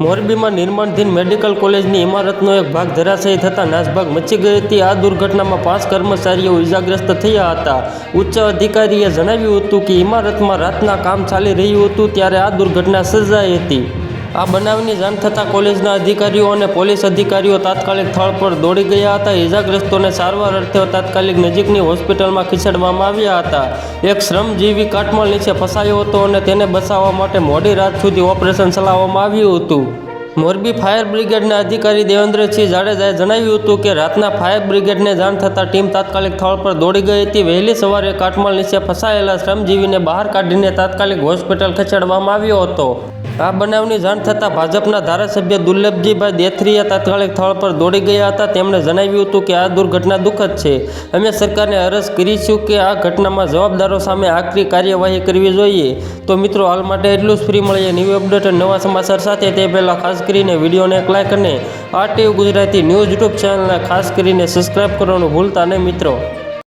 મોરબીમાં નિર્માણધીન મેડિકલ કોલેજની ઇમારતનો એક ભાગ ધરાશયી થતાં નાસભાગ મચી ગઈ હતી. આ દુર્ઘટનામાં પાંચ કર્મચારીઓ ઇજાગ્રસ્ત થયા હતા. ઉચ્ચ અધિકારીએ જણાવ્યું હતું કે, ઇમારતમાં રાતના કામ ચાલી રહ્યું હતું, ત્યારે આ દુર્ઘટના સર્જાઈ હતી. આ બનાવની જાણ થતાં કોલેજના અધિકારીઓ અને પોલીસ અધિકારીઓ તાત્કાલિક સ્થળ પર દોડી ગયા હતા. ઇજાગ્રસ્તોને સારવાર અર્થે તાત્કાલિક નજીકની હોસ્પિટલમાં ખસેડવામાં આવ્યા હતા. એક શ્રમજીવી કાટમાળ નીચે ફસાયો હતો અને તેને બચાવવા માટે મોડી રાત સુધી ઓપરેશન ચલાવવામાં આવ્યું હતું. મોરબી ફાયર બ્રિગેડના અધિકારી દેવેન્દ્રસિંહ જાડેજાએ જણાવ્યું હતું કે રાતના ફાયર બ્રિગેડને જાણ થતાં ટીમ તાત્કાલિક સ્થળ પર દોડી ગઈ હતી. વહેલી સવારે કાટમાળ નીચે ફસાયેલા શ્રમજીવીને બહાર કાઢીને તાત્કાલિક હોસ્પિટલ ખસેડવામાં આવ્યો હતો. આ બનાવની જાણ થતાં ભાજપના ધારાસભ્ય દુર્લભજીભાઈ દેથરીએ તાત્કાલિક સ્થળ પર દોડી ગયા હતા. તેમણે જણાવ્યું હતું કે આ દુર્ઘટના દુઃખદ છે. અમે સરકારને અરજ કરીશું કે આ ઘટનામાં જવાબદારો સામે આકરી કાર્યવાહી કરવી જોઈએ. તો મિત્રો, હાલ માટે એટલું જ. ફ્રી મળીએ. ન્યૂ અપડેટ નવા સમાચાર સાથે તે પહેલાં ખાસ કરીને વિડીયોને એક લાઇક અને આરટીયુ ગુજરાતી ન્યૂઝ યુટ્યુબ ચેનલને ખાસ કરીને સબસ્ક્રાઈબ કરવાનું ભૂલતા નહીં મિત્રો.